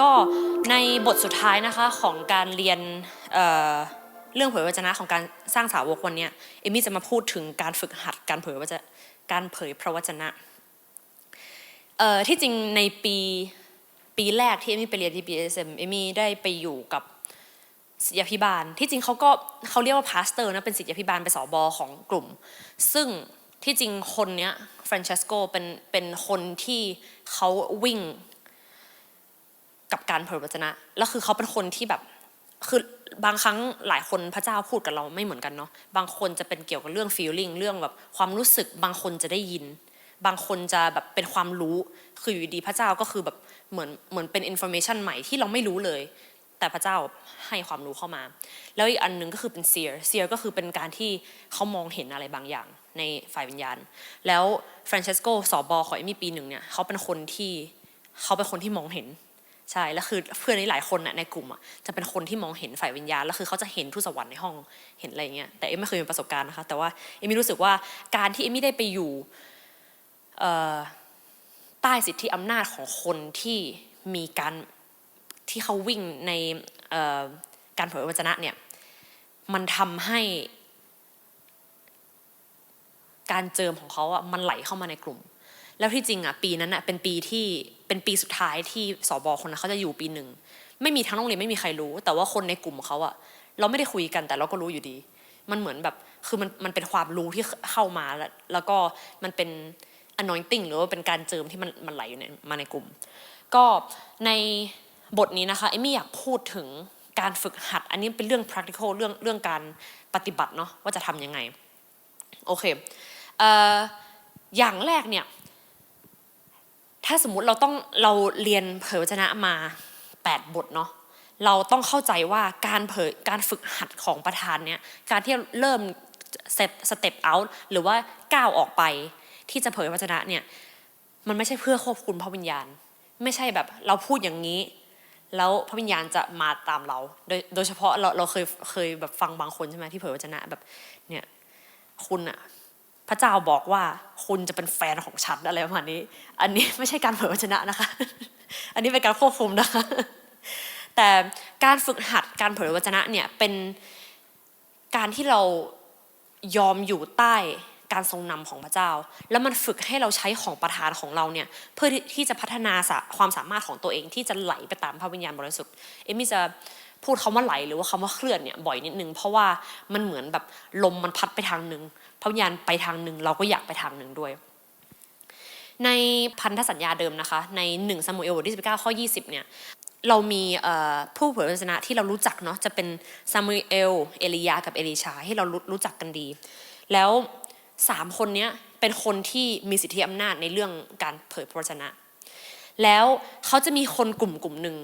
ก็ในบทสุดท้ายนะคะของการเรียนเเรื่องเผยวจนะของการสร้างสาวกวันเนี้ยเอมี่จะมาพูดถึงการฝึกหัดการเผยวจนะการเผยพระวจนะที่จริงในปีปีแรกที่เอมี่ไปเรียนที่ BSM เอมี่ได้ไปอยู่กับศิษยาพิบาล ที่จริงเขาก็เขาเรียกว่าพาสเตอร์นะเป็นศิษยาพิบาลเป็นสอบอของกลุ่ม ซึ่งที่จริงคนเนี้ยฟรานเชสโกเป็นเป็นคนที่เขาวิ่ง กับการเผยพระวจนะแล้วคือเขาเป็นคนที่แบบคือบางครั้งหลายคนพระเจ้าพูดกับเราไม่เหมือนกันเนาะบางคนจะเป็นเกี่ยวกับเรื่อง feeling เรื่องแบบความรู้สึกบางคนจะได้ยิน บางคนจะแบบเป็นความรู้คืออยู่ดีพระเจ้าก็คือแบบเหมือนเหมือนเป็น information ใหม่ที่เราไม่รู้เลย แต่พระเจ้าให้ความรู้เข้ามา แล้วอีกอันหนึ่งก็คือเป็น seer seer ก็คือเป็นการที่เขามองเห็นอะไรบางอย่างในฝ่ายวิญญาณ แล้วฟรานเชสโกสอบอของเอมี่ปีหนึ่งเนี่ยเขาเป็นคนที่เขาเป็นคนที่มองเห็น ใช่แล้วคือเพื่อนนี่หลายคนน่ะในกลุ่มอะจะเป็นคนที่มองเห็นฝ่ายวิญญาณแล้วคือเขาจะเห็นทูตสวรรค์ในห้องเห็นอะไรเงี้ยแต่เอ็มไม่เคยมีประสบการณ์นะคะแต่ว่าเอ็มมี่รู้สึกว่าการที่เอ็มมี่ได้ไปอยู่ใต้สิทธิอำนาจของคนที่มีการที่เขาวิ่งในการเผยพระวจนะเนี่ยมันทำให้การเจิมของเขาอะมันไหลเข้ามาในกลุ่ม แล้วที่จริงอะปีนั้นอะเป็นปีที่ เป็นปีสุดท้ายที่สอบอคนนั้นเขาจะอยู่ปีหนึ่งไม่มีทั้งโรงเรียนไม่มีใครรู้ แต่ว่าคนในกลุ่มเขาอะเราไม่ได้คุยกันแต่เราก็รู้อยู่ดี มันเหมือนแบบคือมันมันเป็นความรู้ที่เข้ามาแล้วแล้วก็มันเป็น anointing หรือว่าเป็นการเจิมที่มันมันไหลอยู่ในมาในกลุ่ม ก็ในบทนี้นะคะเอมี่อยากพูดถึงการฝึกหัด อันนี้เป็นเรื่อง practical เรื่องเรื่องการปฏิบัติเนาะว่าจะทำยังไง โอเคเอ่ออย่างแรกเนี่ย ถ้าสมมุติเราต้องเราเรียนเผยวจนะมา 8 บทเนาะเราต้องเข้าใจว่าการเผยการฝึกหัดของประธานเนี่ยการที่เริ่มสเต็ปสเต็ปเอาหรือว่าก้าวออกไปที่จะเผยวจนะเนี่ยมันไม่ใช่เพื่อควบคุมพระวิญญาณ ไม่ใช่แบบเราพูดอย่างนี้ แล้วพระวิญญาณจะมาตามเรา โดยโดยเฉพาะเราเราเคยเคยแบบฟังบางคนใช่ไหมที่เผยวจนะแบบเนี่ยคุณอะ พระเจ้าบอกว่าคุณจะเป็นแฟนของฉันอะไรประมาณนี้ อันนี้ไม่ใช่การเผยวจนะนะคะ อันนี้เป็นการควบคุมนะคะ แต่การฝึกหัดการเผยวจนะเนี่ยเป็นการที่เรายอมอยู่ใต้การทรงนำของพระเจ้า แล้วมันฝึกให้เราใช้ของประทานของเราเนี่ยเพื่อที่จะพัฒนาความสามารถของตัวเองที่จะไหลไปตามพระวิญญาณบริสุทธิ์เอมมี่จะพูดคำว่าไหลหรือว่าคำว่าเคลื่อนเนี่ยบ่อยนิดนึงเพราะว่ามันเหมือนแบบลมมันพัดไปทางหนึ่ง พระวิญญาณไปทางหนึ่งเราก็อยากไปทางหนึ่งด้วย ในพันธสัญญาเดิมนะคะ ใน1ซามูเอลบทที่19ข้อ 20เนี่ยเรามีผู้เผยพระวจนะที่เรารู้จักเนาะจะเป็นซามูเอลเอลียากับเอลิชาให้เรารู้รู้จักกันดี แล้วสามคนนี้เป็นคนที่มีสิทธิอำนาจในเรื่องการเผยพระวจนะ แล้วเขาจะมีคนกลุ่มกลุ่มหนึ่ง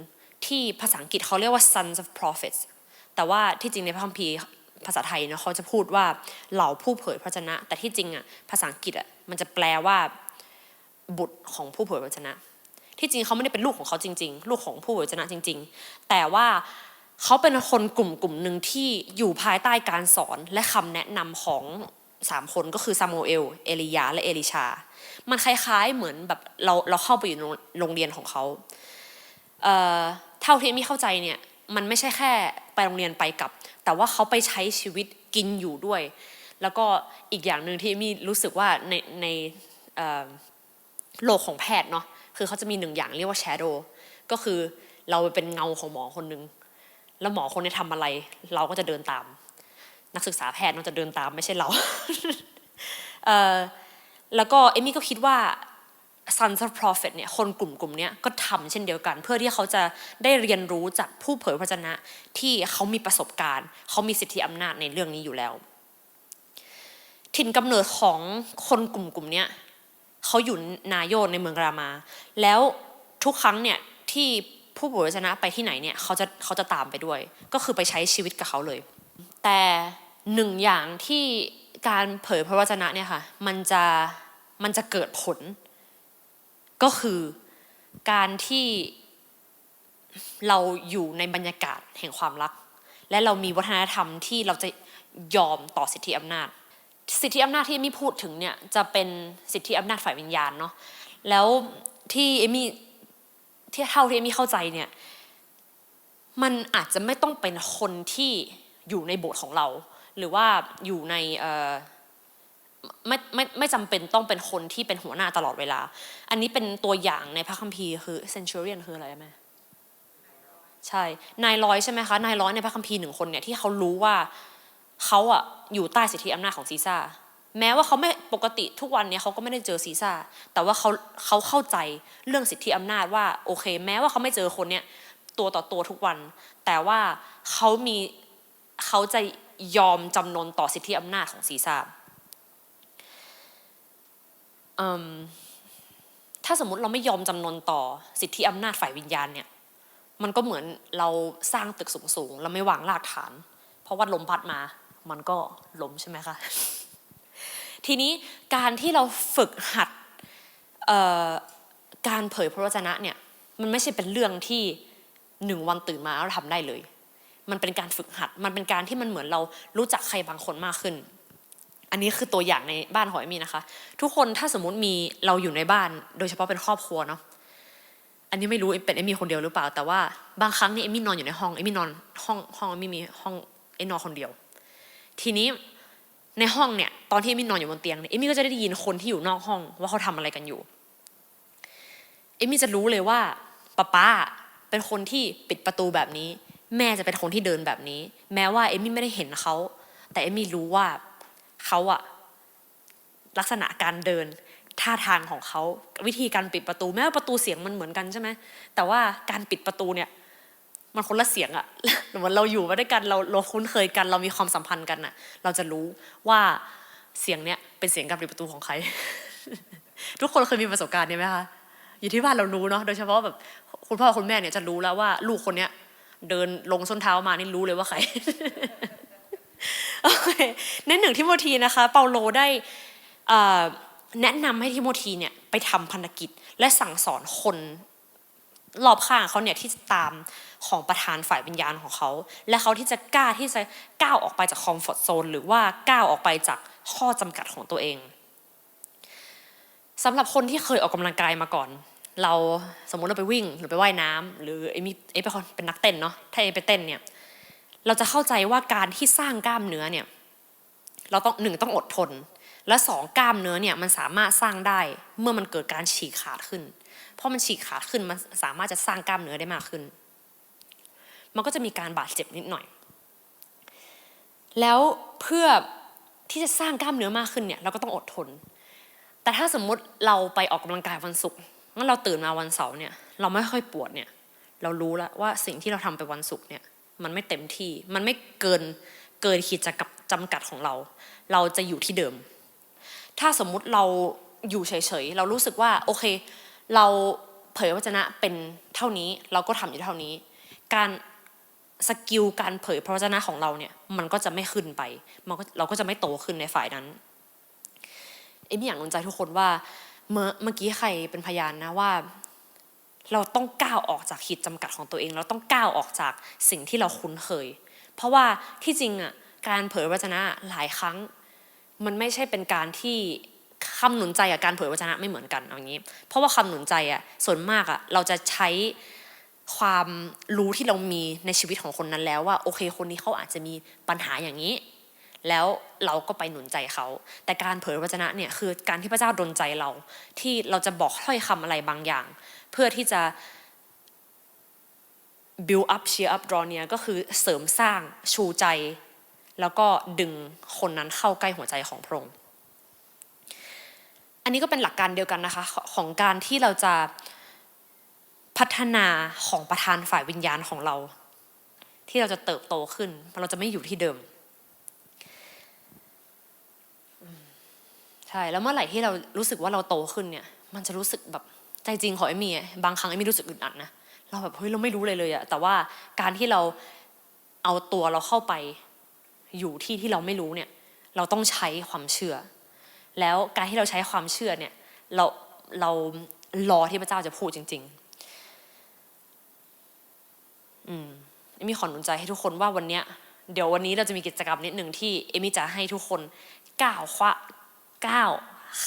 ที่ภาษาอังกฤษเขาเรียกว่า sons of prophets แต่ว่าที่จริงในพระคัมภีร์ ภาษาไทยเนะเขาจะพูดว่าเหล่าผู้เผยพระวจนะ แต่ที่จริงอะภาษาอังกฤษอะมันจะแปลว่าบุตรของผู้เผยพระวจนะ ที่จริงเขาไม่ได้เป็นลูกของเขาจริง ๆ ลูกของผู้เผยพระวจนะจริง ๆ แต่ว่าเขาเป็นคนกลุ่มกลุ่มหนึ่งที่อยู่ภายใต้การสอนและคำแนะนำของสามคนก็คือซามูเอล เอลียา และเอลิชา มันคล้ายๆเหมือนแบบเราเราเข้าไปอยู่โรงเรียนของเขาเอ่อเท่าที่มี่เข้าใจเนี่ยมันไม่ใช่แค่ ไปโรงเรียนไปกลับ แต่ว่าเขาไปใช้ชีวิตกินอยู่ด้วย แล้วก็อีกอย่างหนึ่งที่มี่รู้สึกว่าในในโลกของแพทย์เนาะคือเขาจะมีหนึ่งอย่างเรียกว่า shadow ก็คือเราเป็นเงาของหมอคนหนึ่งแล้วหมอคนนี้ทำอะไร เราก็จะเดินตาม นักศึกษาแพทย์เราจะเดินตามไม่ใช่เราเแล้วก็เอมี่ก็คิดว่า Sons of Prophet เนี่ยคนกลุ่มกลุ่มเนี้ยก็ทำเช่นเดียวกัน เพื่อที่เขาจะได้เรียนรู้จากผู้เผยพระวจนะที่เขามีประสบการณ์ เขามีสิทธิอำนาจในเรื่องนี้อยู่แล้ว ถิ่นกำเนิดของคนกลุ่มกลุ่มเนี้ยเขาอยู่นายโยนในเมืองรามา แล้วทุกครั้งเนี่ยที่ผู้เผยพระวจนะไปที่ไหนเนี่ยเขาจะเขาจะตามไปด้วย ก็คือไปใช้ชีวิตกับเขาเลย แต่หนึ่งอย่างที่การเผยพระวจนะเนี่ยค่ะมันจะมันจะเกิดผล ก็คือการที่เราอยู่ในบรรยากาศแห่งความรัก และเรามีวัฒนธรรมที่เราจะยอมต่อสิทธิอำนาจ สิทธิอำนาจที่เอมี่พูดถึงเนี่ยจะเป็นสิทธิอำนาจฝ่ายวิญญาณเนาะแล้วที่เอมี่ที่เท่าที่เอมี่เข้าใจเนี่ยมันอาจจะไม่ต้องเป็นคนที่อยู่ในโบสถ์ของเรา หรือว่าอยู่ในเอ่อ ไม่ไม่ไม่จำเป็นต้องเป็นคนที่เป็นหัวหน้าตลอดเวลา อันนี้เป็นตัวอย่างในพระคัมภีร์คือ centurion คืออะไรแม่ใช่ นายร้อยใช่ไหมคะ นายร้อยในพระคัมภีร์หนึ่งคนเนี่ยที่เขารู้ว่าเขาอะอยู่ใต้สิทธิอำนาจของซีซ่า แม้ว่าเขาไม่ปกติทุกวันเนี่ยเขาก็ไม่ได้เจอซีซ่า แต่ว่าเขาเขาเข้าใจเรื่องสิทธิอำนาจว่าโอเค แม้ว่าเขาไม่เจอคนเนี้ยตัวต่อตัวทุกวัน แต่ว่าเขามีเขาจะยอมจำนนต่อสิทธิอำนาจของซีซ่า ถ้าสมมติเราไม่ยอมจำนนต่อสิทธิอำนาจฝ่ายวิญญาณเนี่ย มันก็เหมือนเราสร้างตึกสูงๆแล้วไม่วางรากฐาน เพราะว่าลมพัดมา มันก็ล้มใช่ไหมคะทีนี้การที่เราฝึกหัดการเผยพระวจนะเนี่ยมันไม่ใช่เป็นเรื่องที่หนึ่งวันตื่นมาแล้วทำได้เลย มันเป็นการฝึกหัด มันเป็นการที่มันเหมือนเรารู้จักใครบางคนมากขึ้น อันนี้คือตัวอย่างในบ้านของเอมี่นะคะ ทุกคนถ้าสมมติมีเราอยู่ในบ้าน โดยเฉพาะเป็นครอบครัวเนาะอันนี้ไม่รู้เป็นเอมี่คนเดียวหรือเปล่า แต่ว่าบางครั้งนี่เอมี่นอนอยู่ในห้องเอมี่นอนห้องห้องเอมี่มีห้องเอมนอนคนเดียว ทีนี้ในห้องเนี่ยตอนที่เอมี่นอนอยู่บนเตียงเนี่ยเอมี่ก็จะได้ยินคนที่อยู่นอกห้องว่าเขาทำอะไรกันอยู่เอมี่จะรู้เลยว่าป้าป้าเป็นคนที่ปิดประตูแบบนี้ แม่จะเป็นคนที่เดินแบบนี้ แม้ว่าเอมี่ไม่ได้เห็นเขาแต่เอมี่รู้ว่า เขาอะลักษณะการเดินท่าทางของเขาวิธีการปิดประตูแม้ว่าประตูเสียงมันเหมือนกันใช่ไหมแต่ว่าการปิดประตูเนี่ย มันคนละเสียงอะเหมือนเราอยู่มาด้วยกันเราเราคุ้นเคยกัน เรามีความสัมพันธ์กันอะเราจะรู้ว่าเสียงเนี้ยเป็นเสียงการปิดประตูของใคร ทุกคนเคยมีประสบการณ์นี้ไหมคะอยู่ที่บ้านเรารู้เนาะโดยเฉพาะแบบคุณพ่อคุณแม่เนี่ยจะรู้แล้วว่า ลูกคนเนี้ยเดินลงส้นเท้ามานี่รู้เลยว่าใคร ในหนึ่งทิโมธีนะคะ เปาโลได้แนะนำให้ทิโมธีเนี่ยไปทำพันธกิจ และสั่งสอนคนรอบข้างเขาเนี่ยที่จะตามของประธานฝ่ายวิญญาณของเขา และเขาที่จะกล้าที่จะก้าวออกไปจากคอมฟอร์ทโซนหรือว่าก้าวออกไปจากข้อจำกัดของตัวเองสำหรับคนที่เคยออกกำลังกายมาก่อน เราสมมุติเราไปวิ่งหรือไปว่ายน้ำหรือเอมี่เอเป็นคนเป็นนักเต้นเนาะถ้าเอไปเต้นเนี่ย เราจะเข้าใจว่าการที่สร้างกล้ามเนื้อเนี่ยเราต้องหนึ่งต้องอดทน และสองกล้ามเนื้อเนี่ยมันสามารถสร้างได้เมื่อมันเกิดการฉีกขาดขึ้น เพราะมันฉีกขาดขึ้นมันสามารถจะสร้างกล้ามเนื้อได้มากขึ้น มันก็จะมีการบาดเจ็บนิดหน่อย แล้วเพื่อที่จะสร้างกล้ามเนื้อมากขึ้นเนี่ยเราก็ต้องอดทน แต่ถ้าสมมุติเราไปออกกำลังกายวันศุกร์งั้นเราตื่นมาวันเสาร์เนี่ยเราไม่ค่อยปวดเนี่ยเรารู้แล้วว่าสิ่งที่เราทำไปวันศุกร์เนี่ย มันไม่เต็มที่ มันไม่เกินเกินขีดจำกัดของเรา เราจะอยู่ที่เดิม ถ้าสมมุติเราอยู่เฉยๆ เรารู้สึกว่าโอเค เราเผยวจนะเป็นเท่านี้เราก็ทำอยู่เท่านี้ การสกิลการเผยพระวจนะของเราเนี่ยมันก็จะไม่ขึ้นไปมันก็เราก็จะไม่โตขึ้นในฝ่ายนั้นเอ็มอยากหนุนใจทุกคนว่าเมื่อเมื่อกี้ใครเป็นพยานนะว่า เราต้องก้าวออกจากขีดจำกัดของตัวเอง เราต้องก้าวออกจากสิ่งที่เราคุ้นเคย เพราะว่าที่จริงอะการเผยวจนะหลายครั้ง มันไม่ใช่เป็นการที่คำหนุนใจกับการเผยวจนะไม่เหมือนกันเอางี้ เพราะว่าคำหนุนใจอะส่วนมากอะเราจะใช้ความรู้ที่เรามีในชีวิตของคนนั้นแล้วว่าโอเคคนนี้เขาอาจจะมีปัญหาอย่างนี้ แล้วเราก็ไปหนุนใจเขา แต่การเผยวจนะเนี่ยคือการที่พระเจ้าดลใจเรา ที่เราจะบอกถ้อยคำอะไรบางอย่าง เพื่อที่จะ build up cheer up draw near ก็คือเสริมสร้างชูใจ แล้วก็ดึงคนนั้นเข้าใกล้หัวใจของพระองค์อันนี้ก็เป็นหลักการเดียวกันนะคะของการที่เราจะพัฒนาของประธานฝ่ายวิญญาณของเรา ที่เราจะเติบโตขึ้น เราจะไม่อยู่ที่เดิม ใช่ แล้วเมื่อไหร่ที่เรารู้สึกว่าเราโตขึ้นเนี่ย มันจะรู้สึกแบบใจจริงของเอมี่บางครั้งเอมี่รู้สึกอึดอัดนะเราแบบเฮ้ยเราไม่รู้เลยเลยอะแต่ว่าการที่เราเอาตัวเราเข้าไปอยู่ที่ที่เราไม่รู้เนี่ย เราต้องใช้ความเชื่อ แล้วการที่เราใช้ความเชื่อเนี่ยเราเรารอที่พระเจ้าจะพูดจริง ๆ อืมเอมี่ขอหนุนใจให้ทุกคนว่าวันเนี้ยเดี๋ยววันนี้เราจะมีกิจกรรมนิดหนึ่งที่เอมี่จะให้ทุกคนก้าวคว้า ก้าว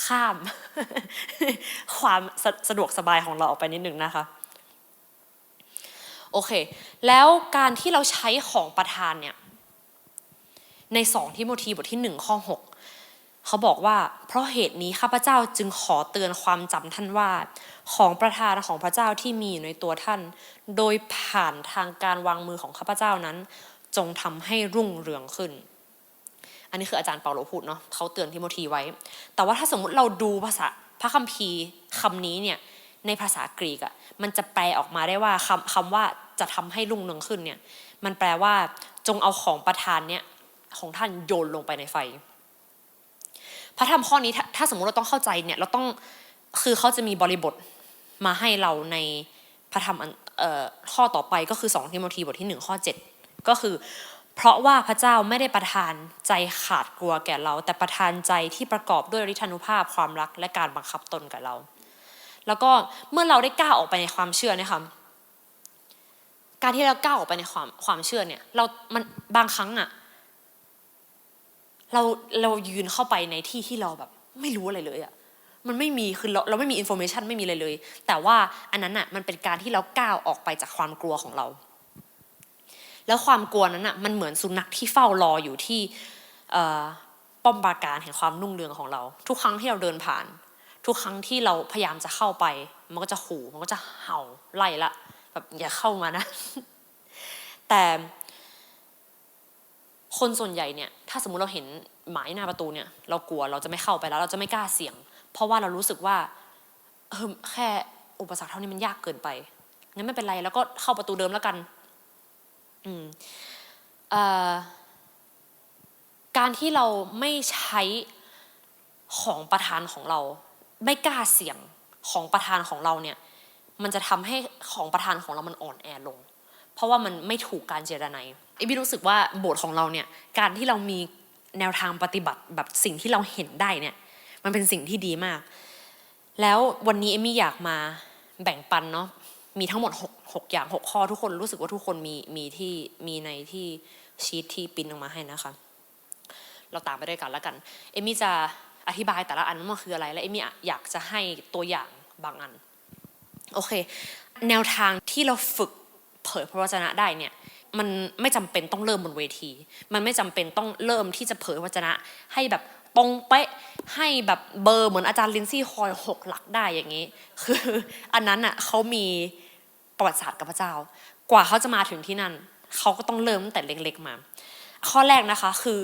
ข้าม ความสะสะดวกสบายของเราออกไปนิดนึงนะคะโอเค แล้วการที่เราใช้ของประทานเนี่ยในสองทิโมธีบทที่หนึ่งข้อหกเขาบอกว่า เพราะเหตุนี้ข้าพเจ้าจึงขอเตือนความจำท่านว่า ของประทานของพระเจ้าที่มีอยู่ในตัวท่าน โดยผ่านทางการวางมือของข้าพเจ้านั้น จงทำให้รุ่งเรืองขึ้น อันนี้คืออาจารย์เปาโลพูดเนาะเขาเตือนทิโมธีไว้ แต่ว่าถ้าสมมุติเราดูภาษาพระคัมภีร์คำนี้เนี่ยในภาษากรีกอะ่ะมันจะแปลออกมาได้ว่าคำคำว่าจะทำให้รุ่งเรืองขึ้นเนี่ยมันแปลว่าจงเอาของประทานเนี่ยของท่านโยนลงไปในไฟ พระธรรมข้อนี้ถ้าถ้าสมมุติเราต้องเข้าใจเนี่ยเราต้องคือเขาจะมีบริบทมาให้เราในพระธรรมข้อต่อไปก็คือ 2 ทิโมธีบทที่ 1 ข้อ 7 ก็คือ เพราะว่าพระเจ้าไม่ได้ประทานใจขาดกลัวแก่เรา แต่ประทานใจที่ประกอบด้วยฤทธานุภาพความรักและการบังคับตนกับเรา แล้วก็เมื่อเราได้ก้าวออกไปในความเชื่อนี่ค่ะการที่เราก้าวออกไปในความความเชื่อเนี่ยเรา มันบางครั้งอะเราเรายืนเข้าไปในที่ที่เราแบบ ไม่รู้อะไรเลยอะมันไม่มีคือเราเราไม่มีอินโฟเมชันไม่มีอะไรเลย แต่ว่าอันนั้นอะมันเป็นการที่เราก้าวออกไปจากความกลัวของเรา แล้วความกลัวนั้นอะมันเหมือนสุนัขที่เฝ้ารออยู่ที่ป้อมปราการแห่งความนุ่งเรืองของเรา ทุกครั้งที่เราเดินผ่าน ทุกครั้งที่เราพยายามจะเข้าไป มันก็จะขู่มันก็จะเห่าไล่ละแบบอย่าเข้ามานะ แต่คนส่วนใหญ่เนี่ย ถ้าสมมุติเราเห็นหมายหน้าประตูเนี่ย เรากลัวเราจะไม่เข้าไปแล้ว เราจะไม่กล้าเสี่ยง เพราะว่าเรารู้สึกว่าเออแค่อุปสรรคเท่านี้มันยากเกินไปงั้นไม่เป็นไรแล้วก็เข้าประตูเดิมแล้วกัน การที่เราไม่ใช้ของประทานของเรา ไม่กล้าเสี่ยงของประทานของเราเนี่ยมันจะทำให้ของประทานของเรามันอ่อนแอลง เพราะว่ามันไม่ถูกการเจรไนไอพี่รู้สึกว่าโบสถ์ของเราเนี่ยการที่เรามีแนวทางปฏิบัติแบบสิ่งที่เราเห็นได้เนี่ยมันเป็นสิ่งที่ดีมาก แล้ววันนี้เอมี่อยากมาแบ่งปันเนาะมีทั้งหมดหหกอย่างหกข้อทุกคนรู้สึกว่าทุกคนมีมีที่มีในที่ชีตที่ปิ้นออกมาให้นะคะ เราตามไปด้วยกันแล้วกัน เอมี่จะอธิบายแต่ละอันว่ามันคืออะไร และเอมี่อยากจะให้ตัวอย่างบางอัน โอเค แนวทางที่เราฝึกเผยพระวจนะได้เนี่ยมันไม่จำเป็นต้องเริ่มบนเวที มันไม่จำเป็นต้องเริ่มที่จะเผยพระวจนะ ให้แบบตรงเป๊ะให้แบบเบอร์เหมือนอาจารย์ลินซี่คอยหกหลักได้อย่างนี้ คืออันนั้นอะเขามี ประวัติศาสตร์กับพระเจ้า กว่าเขาจะมาถึงที่นั่น เขาก็ต้องเริ่มตั้งแต่เล็กๆมา ข้อแรกนะคะคือ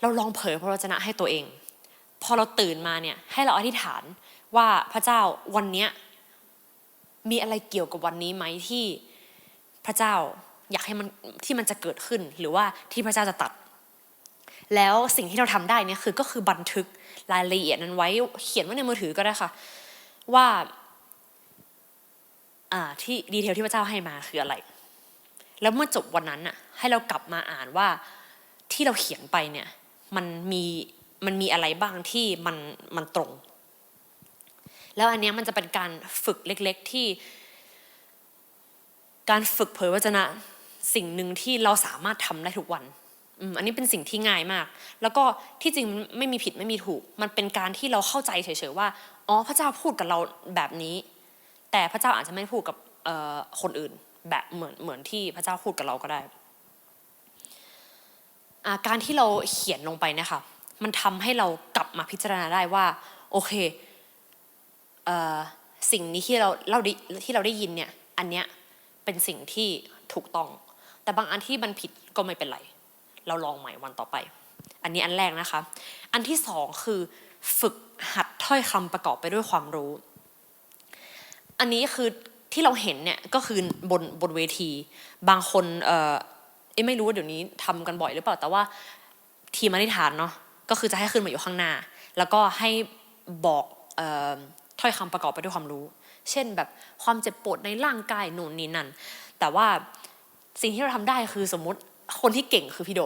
เราลองเผยพระวจนะให้ตัวเอง พอเราตื่นมาเนี่ยให้เราอธิษฐานว่าพระเจ้าวันเนี้ยมีอะไรเกี่ยวกับวันนี้ไหมที่พระเจ้าอยากให้มันที่มันจะเกิดขึ้นหรือว่าที่พระเจ้าจะตัด แล้วสิ่งที่เราทำได้เนี่ยคือก็คือบันทึกรายละเอียดนั้นไว้เขียนไว้ในมือถือก็ได้ค่ะ ว่า ที่ดีเทลที่พระเจ้าให้มาคืออะไร แล้วเมื่อจบวันนั้นน่ะให้เรากลับมาอ่านว่าที่เราเขียนไปเนี่ยมันมีมันมีอะไรบ้างที่มันมันตรง แล้วอันเนี้ยมันจะเป็นการฝึกเล็ก ๆที่ การฝึกเผยวจนะสิ่งหนึ่งที่เราสามารถทำได้ทุกวันอันนี้เป็นสิ่งที่ง่ายมาก แล้วก็ที่จริงไม่มีผิดไม่มีถูก มันเป็นการที่เราเข้าใจเฉยๆว่า อ๋อพระเจ้าพูดกับเราแบบนี้ แต่พระเจ้าอาจจะไม่พูดกับคนอื่น แบบเหมือนเหมือนที่พระเจ้าพูดกับเราก็ได้ การที่เราเขียนลงไปเนะคะ มันทำให้เรากลับมาพิจารณาได้ว่า โอเคเออสิ่งนี้ที่เราเราที่เราได้ยินเนี่ย อันเนี้ยเป็นสิ่งที่ถูกต้อง แต่บางอันที่มันผิดก็ไม่เป็นไร เราลองใหม่วันต่อไป อันนี้อันแรกนะคะ อันที่สองคือฝึกหัดถ้อยคำประกอบไปด้วยความรู้ อันนี้คือที่เราเห็นเนี่ยก็คือบนบนเวที บางคนเออไม่รู้ว่าเดี๋ยวนี้ทำกันบ่อยหรือเปล่าแต่ว่าทีมอธิษฐานเนาะก็คือจะให้ขึ้นมาอยู่ข้างหน้า แล้วก็ให้บอกออถ้อยคำประกอบไปด้วยความรู้ เช่นแบบความเจ็บปวดในร่างกายนู่นนี่นั่น แต่ว่าสิ่งที่เราทำได้คือสมมติคนที่เก่งคือพี่โด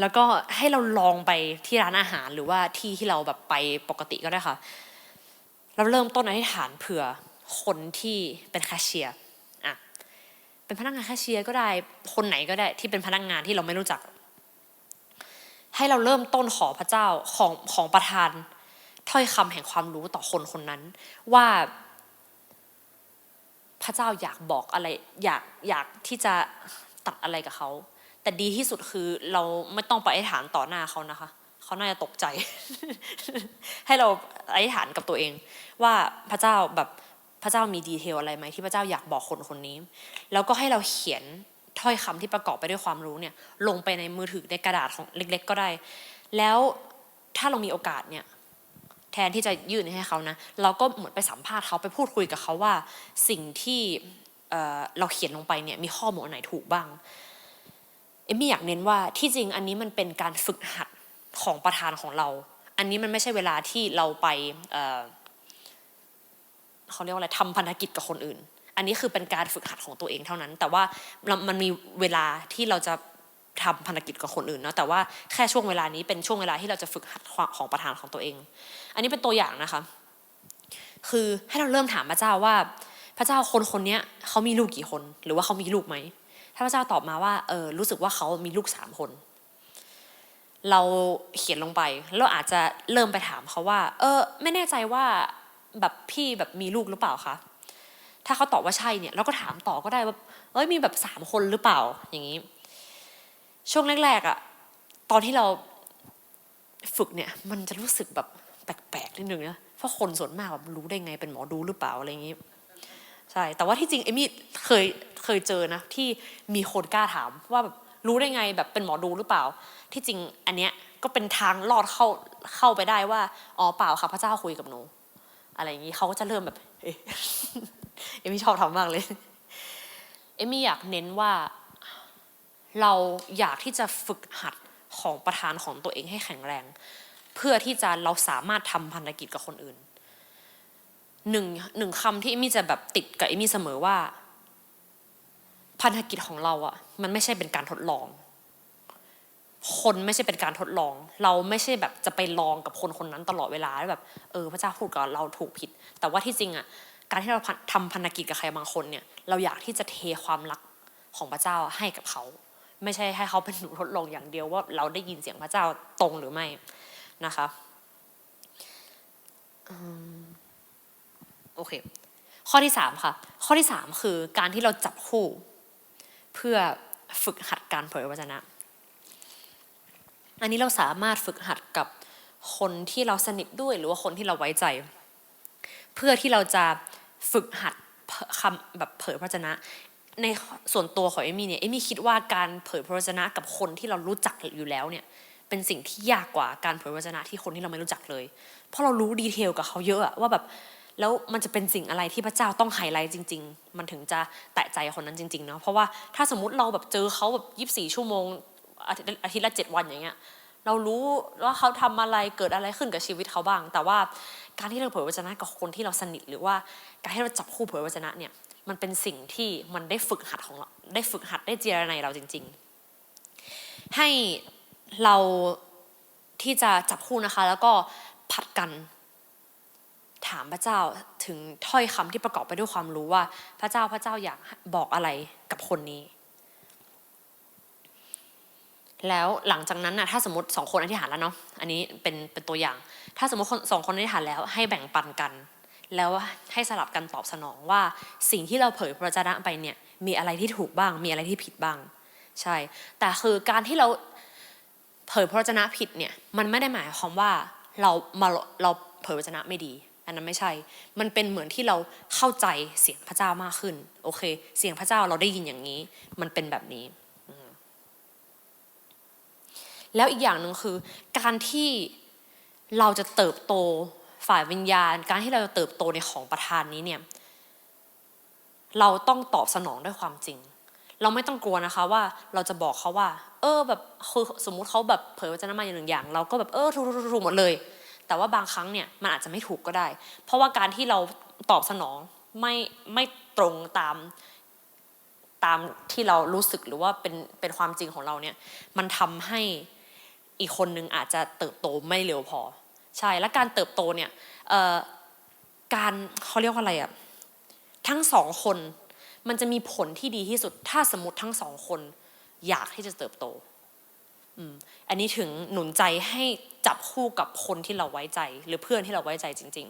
แล้วก็ให้เราลองไปที่ร้านอาหารหรือว่าที่ที่เราแบบไปปกติก็ได้ค่ะ เราเริ่มต้นอธิษฐานเผื่อ คนที่เป็นแคชเชียร์อะเป็นพนักงานแคชเชียร์ก็ได้คนไหนก็ได้ที่เป็นพนักงานที่เราไม่รู้จัก ให้เราเริ่มต้นขอพระเจ้าของของประทานถ้อยคำแห่งความรู้ต่อคนคนนั้น ว่าพพระเจ้าอยากบอกอะไร อยากอยากที่จะตัดอะไรกับเขา แต่ดีที่สุดคือเราไม่ต้องไปอธิษฐานต่อหน้าเขานะคะ เขาน่าจะตกใจ ให้เราอธิษฐานกับตัวเอง ว่าพระเจ้าแบบ พระเจ้ามีดีเทลอะไรไหมที่พระเจ้าอยากบอกคนคนนี้ แล้วก็ให้เราเขียนถ้อยคำที่ประกอบไปด้วยความรู้เนี่ยลงไปในมือถือในกระดาษของเล็ก ๆ ก็ได้ แล้วถ้าเรามีโอกาสเนี่ยแทนที่จะยื่นให้เขานะ เราก็เหมือนไปสัมภาษณ์เขาไปพูดคุยกับเขาว่า สิ่งที่เเราเขียนลงไปเนี่ยมีข้อมูลไหนถูกบ้างเอมมี่อยากเน้นว่าที่จริงอันนี้มันเป็นการฝึกหัดของประธานของเรา อันนี้มันไม่ใช่เวลาที่เราไป เขาเรียกว่าอะไรทำพันธกิจกับคนอื่น อันนี้คือเป็นการฝึกหัดของตัวเองเท่านั้น แต่ว่ามันมีเวลาที่เราจะทำพันธกิจกับคนอื่นเนาะแต่ว่าแค่ช่วงเวลานี้เป็นช่วงเวลาที่เราจะฝึกหัดของประธานของตัวเอง อันนี้เป็นตัวอย่างนะคะ คือให้เราเริ่มถามพระเจ้าว่า พระเจ้าคนคนนี้เขามีลูกกี่คน หรือว่าเขามีลูกไหมถ้าพระเจ้าตอบมาว่าเออรู้สึกว่าเขามีลูกสามคน เราเขียนลงไป แล้วอาจจะเริ่มไปถามเขาว่า เออ ไม่แน่ใจว่า แบบพี่แบบมีลูกหรือเปล่าคะถ้าเขาตอบว่าใช่เนี่ยเราก็ถามต่อก็ได้ว่าเอ้ยมีแบบสามคนหรือเปล่าอย่างนี้ ช่วงแรกๆอะตอนที่เราฝึกเนี่ยมันจะรู้สึกแบบแปลกๆนิดนึงนะเพราะคนส่วนมากแบบรู้ได้ไงเป็นหมอดูหรือเปล่าอะไรอย่างนี้ใช่แต่ว่าที่จริงเอมี่เคยเคยเจอนะที่มีคนกล้าถามว่าแบบรู้ได้ไงแบบเป็นหมอดูหรือเปล่า ที่จริงอันเนี้ยก็เป็นทางลอดเข้าเข้าไปได้ว่าอ๋อเปล่าค่ะพระเจ้าคุยกับหนู อะไรอย่างนี้เขาก็จะเริ่มแบบเอ๊ะเอมี่ชอบทำมากเลย เอมี่อยากเน้นว่าเราอยากที่จะฝึกหัดของประธานของตัวเองให้แข็งแรง เพื่อที่จะเราสามารถทำพันธกิจกับคนอื่นหนึ่งหนึ่งคำที่เอมี่จะแบบติดกับเอมี่เสมอว่า พันธกิจของเราอะมันไม่ใช่เป็นการทดลอง คนไม่ใช่เป็นการทดลอง เราไม่ใช่แบบจะไปลองกับคนคนนั้นตลอดเวลาแบบเออพระเจ้าพูดกับเราถูกผิด แต่ว่าที่จริงอะการที่เราทำพันธกิจกับใครบางคนเนี่ยเราอยากที่จะเทความรักของพระเจ้าให้กับเขา ไม่ใช่ให้เขาเป็นหนูทดลองอย่างเดียวว่าเราได้ยินเสียงพระเจ้าตรงหรือไม่นะคะโอเค ข้อที่สามค่ะ ข้อที่สามคือการที่เราจับคู่ เพื่อฝึกหัดการเผยวจนะ อันนี้เราสามารถฝึกหัดกับคนที่เราสนิทด้วยหรือว่าคนที่เราไว้ใจ เพื่อที่เราจะฝึกหัดคำแบบเผยพระวจนะ ในส่วนตัวของเอมี่เนี่ยเอมี่คิดว่าการเผยพระวจนะกับคนที่เรารู้จักอยู่แล้วเนี่ยเป็นสิ่งที่ยากกว่าการเผยพระวจนะที่คนที่เราไม่รู้จักเลย เพราะเรารู้ดีเทลกับเขาเยอะว่าแบบแล้วมันจะเป็นสิ่งอะไรที่พระเจ้าต้องไฮไลท์จริง ๆ มันถึงจะแตะใจคนนั้นจริงๆเนาะเพราะว่าถ้าสมมติเราแบบเจอเขาแบบยีิบสี่ชั่วโมง อาทิตย์ละเจ็ดวันอย่างเงี้ยเรารู้ว่าเขาทำอะไรเกิดอะไรขึ้นกับชีวิตเขาบ้าง แต่ว่าการที่เราเผยวจนะกับคนที่เราสนิทหรือว่าการที่เราจับคู่เผยวจนะเนี่ยมันเป็นสิ่งที่มันได้ฝึกหัดของเราได้ฝึกหัดได้เจรในเราจริง ๆ ให้เราที่จะจับคู่นะคะ แล้วก็ผัดกันถามพระเจ้าถึงถ้อยคำที่ประกอบไปด้วยความรู้ว่า พระเจ้าพระเจ้าอยากบอกอะไรกับคนนี้ แล้วหลังจากนั้นนะถ้าสมมติสองคนอธิษฐานแล้วเนาะอันนี้เป็นเป็นตัวอย่าง ถ้าสมมติสองคนอธิษฐานแล้วให้แบ่งปันกัน แล้วให้สลับกันตอบสนองว่าสิ่งที่เราเผยพระเจ้าไปเนี่ยมีอะไรที่ถูกบ้าง มีอะไรที่ผิดบ้าง ใช่ แต่คือการที่เราเผยพระเจ้าผิดเนี่ยมันไม่ได้หมายความว่าเรามาเราเผยพระเจ้าไม่ดีอันนั้นไม่ใช่ มันเป็นเหมือนที่เราเข้าใจเสียงพระเจ้ามากขึ้น โอเค เสียงพระเจ้าเราได้ยินอย่างนี้ มันเป็นแบบนี้ แล้วอีกอย่างหนึ่งคือ การที่เราจะเติบโตฝ่ายวิญญาณ การที่เราจะเติบโตในของประทานนี้เนี่ยเราต้องตอบสนองด้วยความจริง เราไม่ต้องกลัวนะคะว่าเราจะบอกเขาว่า เออแบบคือสมมุติเขาแบบเผยว่าจะน้ำมาอย่างหนึ่งอย่าง เราก็แบบเออถูกถูกหมดเลย แต่ว่าบางครั้งเนี่ยมันอาจจะไม่ถูกก็ได้ เพราะว่าการที่เราตอบสนองไม่ไม่ตรงตามตามที่เรารู้สึกหรือว่าเป็นเป็นความจริงของเราเนี่ยมันทำให้ อีกคนนึงอาจจะเติบโตไม่เร็วพอ ใช่และการเติบโตเนี่ยการเขาเรียกว่าอะไรอะทั้งสองคนมันจะมีผลที่ดีที่สุด ถ้าสมมติทั้งสองคน อยากที่จะเติบโตอันนี้ถึงหนุนใจให้จับคู่กับคนที่เราไว้ใจ หรือเพื่อนที่เราไว้ใจจริง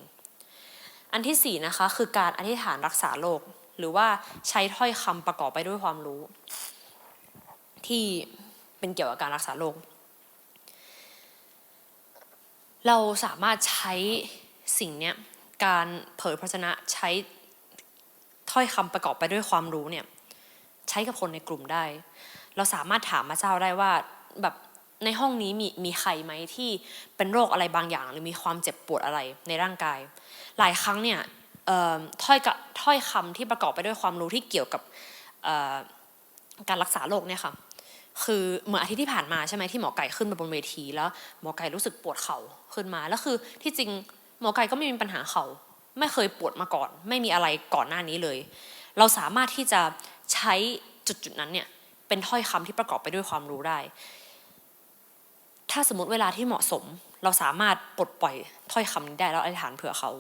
ๆ อันที่สี่นะคะคือการอธิษฐานรักษาโรคหรือว่าใช้ถ้อยคำประกอบไปด้วยความรู้ ที่เป็นเกี่ยวกับการรักษาโรค เราสามารถใช้สิ่งเนี้ยการเผยพระชนะใช้ถ้อยคำประกอบไปด้วยความรู้เนี่ยใช้กับคนในกลุ่มได้ เราสามารถถามพระเจ้าได้ว่าแบบในห้องนี้มีมีใครไหมที่เป็นโรคอะไรบางอย่าง หรือมีความเจ็บปวดอะไรในร่างกาย หลายครั้งเนี่ยถ้อยกะถ้อยคำที่ประกอบไปด้วยความรู้ที่เกี่ยวกับการรักษาโรคเนี่ยค่ะ คือเหมื่อนอาทิตย์ที่ผ่านมาใช่ไหมที่หมอไก่ขึ้นมาบนเวทีแล้วหมอไก่รู้สึกปวดเข่าขึ้นมาแล้วคือที่จริงหมอไก่ก็ไม่มีปัญหาเข่าไม่เคยปวดมาก่อน ไม่มีอะไรก่อนหน้านี้เลย เราสามารถที่จะใช้จุดจุดนั้นเนี่ยเป็นถ้อยคำที่ประกอบไปด้วยความรู้ได้ ถ้าสมมติเวลาที่เหมาะสม เราสามารถปลดปล่อยถ้อยคำนี้ได้แล้วอธิษฐานเผื่อเขา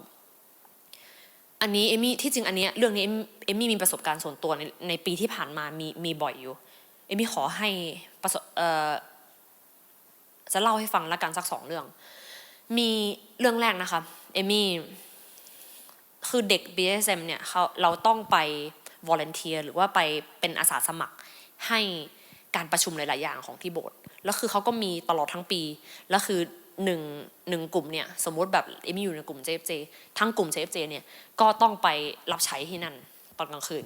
อันนี้เอมี่ที่จริงอันนี้เรื่องนี้เอมี่มีประสบการณ์ส่วนตัวในในปีที่ผ่านมามีมีบ่อยอยู่ เอมี่ขอให้ประสบเออจะเล่าให้ฟังละกันสักสองเรื่อง มีเรื่องแรกนะคะ เอมี่คือเด็ก BSM เนี่ยเขาเราต้องไป volunteer หรือว่าไปเป็นอาสาสมัครให้การประชุมหลาย ๆ อย่างของที่โบสถ์แล้วคือเขาก็มีตลอดทั้งปี แล้วคือหนึ่งหนึ่งกลุ่มเนี่ยสมมุติแบบเอมมี่อยู่ในกลุ่ม JFJ ทั้งกลุ่ม JFJ เนี่ยก็ต้องไปรับใช้ที่นั่นตอนกลางคืน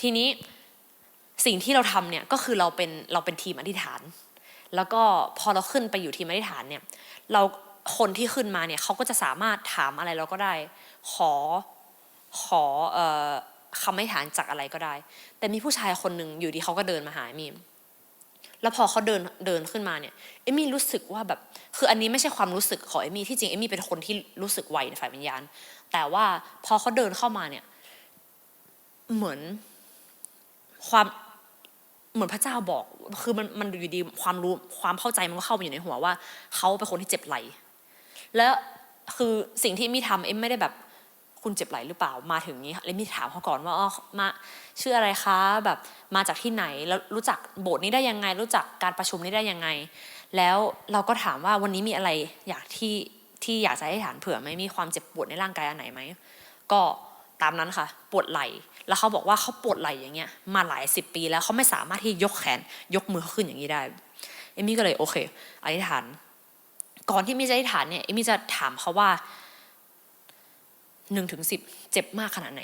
ทีนี้ สิ่งที่เราทำเนี่ยก็คือเราเป็นเราเป็นทีมอธิษฐาน แล้วก็พอเราขึ้นไปอยู่ทีมอธิษฐานเนี่ยเราคนที่ขึ้นมาเนี่ยเขาก็จะสามารถถามอะไรเราก็ได้ ขอขอเอ่อคำอธิษฐานจากอะไรก็ได้ แต่มีผู้ชายคนหนึ่งอยู่ดีเขาก็เดินมาหาเอมี่ แล้วพอเขาเดินเดินขึ้นมาเนี่ยเอมมี่รู้สึกว่าแบบคืออันนี้ไม่ใช่ความรู้สึกของเอมมี่ที่จริงเอมมี่เป็นคนที่รู้สึกไวในฝ่ายวิญญาณ แต่ว่าพอเขาเดินเข้ามาเนี่ยเหมือนความ เหมือนพระเจ้าบอกคือมันมันอยู่ดีความรู้ความเข้าใจมันก็เข้ามาอยู่ในหัวว่าเขาเป็นคนที่เจ็บไหล แล้วคือสิ่งที่เอมมี่ทำเอ็มไม่ได้แบบคุณเจ็บไหลหรือเปล่ามาถึงนี้เอมมี่ถามเขาก่อนว่าอ๋อมาชื่ออะไรคะแบบมาจากที่ไหนแล้วรู้จักโบสถ์นี้ได้ยังไง รู้จักการประชุมนี้ได้ยังไง แล้วเราก็ถามว่าวันนี้มีอะไรอยากที่ที่อยากจะให้ฐานเผื่อไหมมีความเจ็บปวดในร่างกายอันไหนไหมก็ตามนั้นค่ะ ปวดไหล่ แล้วเขาบอกว่าเขาปวดไหล่อย่างเงี้ยมาหลายสิบปีแล้วเขาไม่สามารถที่ยกแขนยกมือขึ้นอย่างนี้ได้ เอมี่ก็เลยโอเคอธิษฐาน ก่อนที่เอมี่จะอธิษฐานเนี่ยเอมี่จะถามเขาว่าหนึ่งถึงสิบเจ็บมากขนาดไหน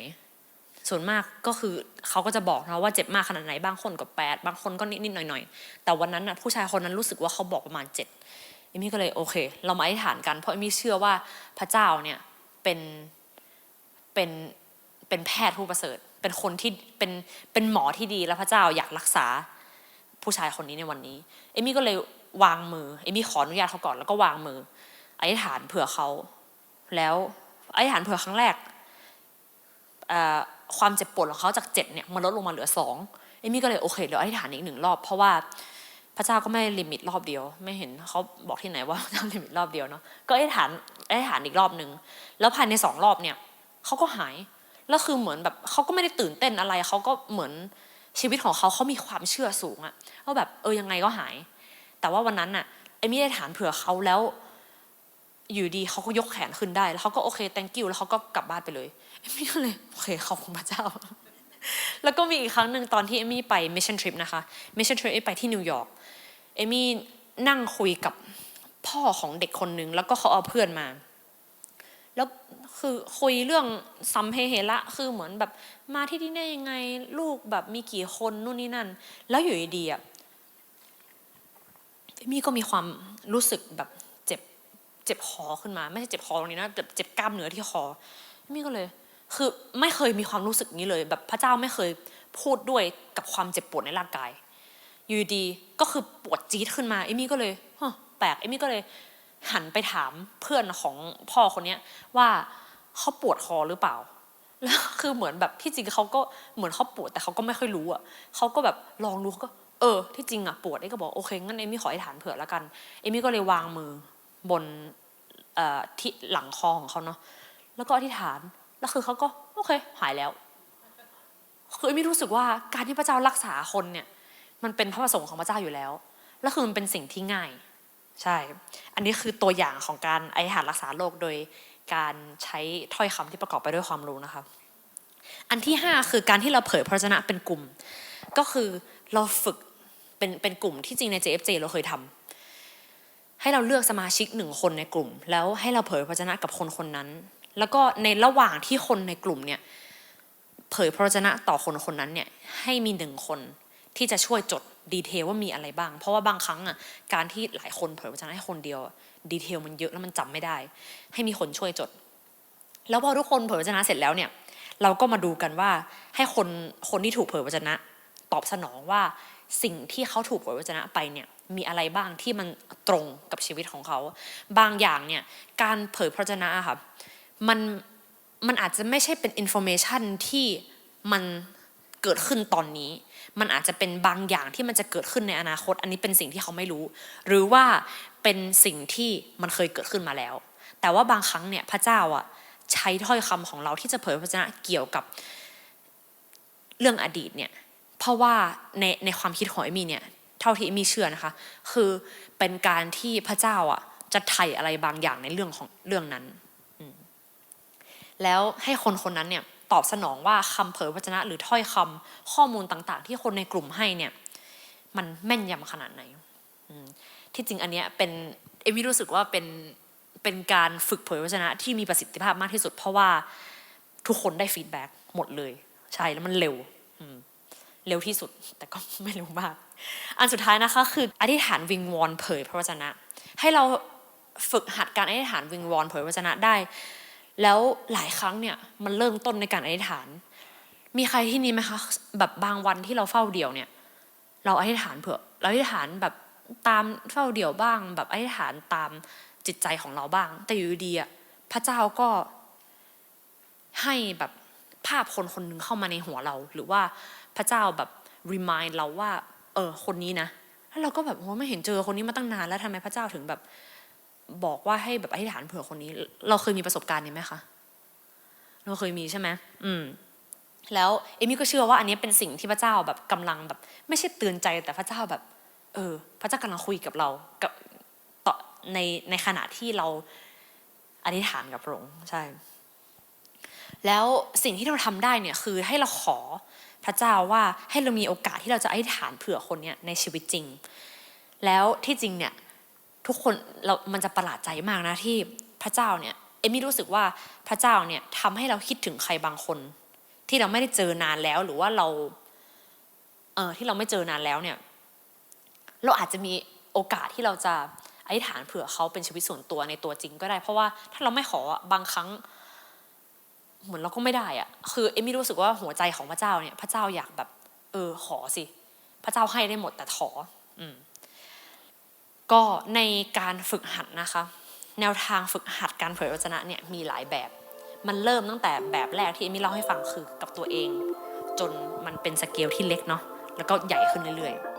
ส่วนมากก็คือเขาก็จะบอกนะว่าเจ็บมากขนาดไหนบางคนก็แปดบางคนก็นิดๆหน่อยๆ แต่วันนั้นน่ะผู้ชายคนนั้นรู้สึกว่าเขาบอกประมาณเจ็ดเอมี่ก็เลยโอเค เรามาอธิษฐานกันเพราะเอมี่เชื่อว่าพระเจ้าเนี่ยเป็นเป็นเป็นแพทย์ผู้ประเสริฐ เป็นคนที่เป็นเป็นหมอที่ดีแล้วพระเจ้าอยากรักษาผู้ชายคนนี้ในวันนี้เอมี่ก็เลยวางมือเอมี่ขออนุญาตเขาก่อนแล้วก็วางมืออธิษฐานเผื่อเขาแล้วอธิษฐานเผื่อครั้งแรกความเจ็บปวดของเขาจากเจ็ดเนี่ยมันลดลงมาเหลือสองเอมมี่ก็เลยโอเคเดี๋ยวอธิษฐานอีกหนึ่งรอบ เพราะว่าพระเจ้าก็ไม่ลิมิตรอบเดียว ไม่เห็นเขาบอกที่ไหนว่าพระเจ้าลิมิตรอบเดียวเนาะก็อธิษฐานอธิษฐานอีกรอบหนึ่งแล้วภายในสองรอบเนี่ยเขาก็หาย แล้วคือเหมือนแบบเขาก็ไม่ได้ตื่นเต้นอะไรเขาก็เหมือนชีวิตของเขาเขามีความเชื่อสูงอะว่าแบบเออยังไงก็หาย แต่ว่าวันนั้นอะเอมี่ได้ฐานเผื่อเขาแล้ว อยู่ดีเขาก็ยกแขนขึ้นได้แล้วเขาก็โอเค thank you แล้วเขาก็กลับบ้านไปเลยเอมี่ก็เลยโอเคขอบคุณพระเจ้า แล้วก็มีอีกครั้งหนึ่งตอนที่เอมี่ไป mission trip นะคะ mission trip เอมี่ไปที่นิวยอร์กเอมี่นั่งคุยกับพ่อของเด็กคนหนึ่งแล้วก็เขาเอาเพื่อนมา แล้วคือคุยเรื่องซัมเพเหระคือเหมือนแบบมาที่นี่ได้ยังไงลูกแบบมีกี่คนนู่นนี่นั่น แล้วอยู่ดีๆอะมี่ก็มีความรู้สึกแบบเจ็บเจ็บคอขึ้นมา ไม่ใช่เจ็บคอตรงนี้นะเจ็บเจ็บกล้ามเนื้อที่คอเอมี่ก็เลย คือไม่เคยมีความรู้สึกนี้เลย แบบพระเจ้าไม่เคยพูดด้วยกับความเจ็บปวดในร่างกายอยู่ดีก็คือปวดจี๊ดขึ้นมาเอมี่ก็เลยแปลกเอมี่ก็เลย หันไปถามเพื่อนของพ่อคนเนี้ยว่าเขาปวดคอหรือเปล่า แล้วคือเหมือนแบบที่จริงเขาก็เหมือนเขาปวดแต่เขาก็ไม่ค่อยรู้อะเขาก็แบบลองดูเขาก็ เออ ที่จริงอะปวดเอ้ก็บอกโอเคงั้นเอมี่ขอให้ฐานเผื่อแล้วกันเอมี่ก็เลยวางมือบนเอ่อที่หลังคอของเขาเนาะแล้วก็อธิษฐานแล้วคือเขาก็โอเค หายแล้วคือเอมี่รู้สึกว่าการที่พระเจ้ารักษาคนเนี่ย มันเป็นพระประสงค์ของพระเจ้าอยู่แล้ว แล้วคือมันเป็นสิ่งที่ง่าย ใช่ อันนี้คือตัวอย่างของการอธิษฐานรักษาโรคโดยการใช้ถ้อยคำที่ประกอบไปด้วยความรู้นะคะอันที่ห้าคือการที่เราเผยพระวจนะเป็นกลุ่ม ก็คือเราฝึกเป็นเป็นกลุ่มที่จริงใน JFJ เราเคยทำให้เราเลือกสมาชิกหนึ่งคนในกลุ่ม แล้วให้เราเผยพระวจนะกับคนคนนั้น แล้วก็ในระหว่างที่คนในกลุ่มเนี่ยเผยพระวจนะต่อคนคนนั้นเนี่ยให้มีหนึ่งคนที่จะช่วยจด ดีเทลว่ามีอะไรบ้าง เพราะว่าบางครั้งอะการที่หลายคนเผยพระวจนะให้คนเดียวดีเทลมันเยอะแล้วมันจำไม่ได้ ให้มีคนช่วยจด แล้วพอทุกคนเผยพระวจนะเสร็จแล้วเนี่ย เราก็มาดูกันว่าให้คนคนที่ถูกเผยพระวจนะ ตอบสนองว่าสิ่งที่เขาถูกเผยพระวจนะไปเนี่ยมีอะไรบ้างที่มันตรงกับชีวิตของเขา บางอย่างเนี่ยการเผยพระวจนะอะค่ะมันมันอาจจะไม่ใช่เป็นอินโฟเมชันที่มัน เกิดขึ้นตอนนี้ มันอาจจะเป็นบางอย่างที่มันจะเกิดขึ้นในอนาคต อันนี้เป็นสิ่งที่เขาไม่รู้ หรือว่าเป็นสิ่งที่มันเคยเกิดขึ้นมาแล้ว แต่ว่าบางครั้งเนี่ยพระเจ้าอะใช้ถ้อยคำของเราที่จะเผยพระวจนะเกี่ยวกับเรื่องอดีตเนี่ยเพราะว่าในในความคิดของเอมี่เนี่ยเท่าที่เอมี่เชื่อนะคะ คือเป็นการที่พระเจ้าอะจะไถ่อะไรบางอย่างในเรื่องของเรื่องนั้น แล้วให้คนคนนั้นเนี่ย ตอบสนองว่าคำเผยพระวจนะหรือถ้อยคำข้อมูลต่างๆ ที่คนในกลุ่มให้เนี่ยมันแม่นยำขนาดไหน ที่จริงอันเนี้ยเป็นเอมี่รู้สึกว่าเป็นเป็นการฝึกเผยพระวจนะที่มีประสิทธิภาพมากที่สุด เพราะว่าทุกคนได้ฟีดแบ็กหมดเลย ใช่แล้วมันเร็วเร็วที่สุดแต่ก็ไม่เร็วมาก อันสุดท้ายนะคะ คืออธิษฐานวิงวอนเผยพระวจนะ ให้เราฝึกหัดการอธิษฐานวิงวอนเผยพระวจนะได้ แล้วหลายครั้งเนี่ยมันเริ่มต้นในการอธิษฐาน มีใครที่นี่ไหมคะแบบบางวันที่เราเฝ้าเดี่ยวเนี่ย เราอธิษฐานเผื่อเราอธิษฐานแบบตามเฝ้าเดี่ยวบ้าง แบบอธิษฐานตามจิตใจของเราบ้าง แต่อยู่ดีอะพระเจ้าก็ให้แบบภาพคนคนหนึ่งเข้ามาในหัวเรา หรือว่าพระเจ้าแบบ remind เราว่า เออคนนี้นะแล้วเราก็แบบโอ้ไม่เห็นเจอคนนี้มาตั้งนานแล้วทำไมพระเจ้าถึงแบบ บอกว่าให้แบบอธิษฐานเผื่อคนนี้ เราเคยมีประสบการณ์นี้ไหมคะเราเคยมีใช่ไหมอืมแล้วเอมี่ก็เชื่อว่าอันนี้เป็นสิ่งที่พระเจ้าแบบกำลังแบบ ไม่ใช่เตือนใจแต่พระเจ้าแบบ เออ พระเจ้ากำลังคุยกับเรากับต่อในในขณะที่เราอธิษฐานกับพระองค์ใช่ แล้วสิ่งที่เราทำได้เนี่ยคือให้เราขอพระเจ้าว่าให้เรามีโอกาสที่เราจะอธิษฐานเผื่อคนเนี่ยในชีวิตจริง แล้วที่จริงเนี่ย ทุกคนเรา มันจะประหลาดใจมากนะที่พระเจ้าเนี่ยเอมี่รู้สึกว่าพระเจ้าเนี่ยทำให้เราคิดถึงใครบางคน ที่เราไม่ได้เจอนานแล้วหรือว่าเราเออที่เราไม่เจอนานแล้วเนี่ย เราอาจจะมีโอกาสที่เราจะอธิษฐานเผื่อเขาเป็นชีวิตส่วนตัวในตัวจริงก็ได้ เพราะว่าถ้าเราไม่ขอบางครั้ง เหมือนเราก็ไม่ได้อะคือเอมี่รู้สึกว่าหัวใจของพระเจ้าเนี่ย พระเจ้าอยากแบบ เออขอสิ พระเจ้าให้ได้หมดแต่ขอ อืม ก็ในการฝึกหัดนะคะ แนวทางฝึกหัดการเผยวจนะเนี่ยมีหลายแบบ มันเริ่มตั้งแต่แบบแรกที่เอมี่เล่าให้ฟังคือกับตัวเอง จนมันเป็นสเกลที่เล็กเนาะแล้วก็ใหญ่ขึ้นเรื่อยๆ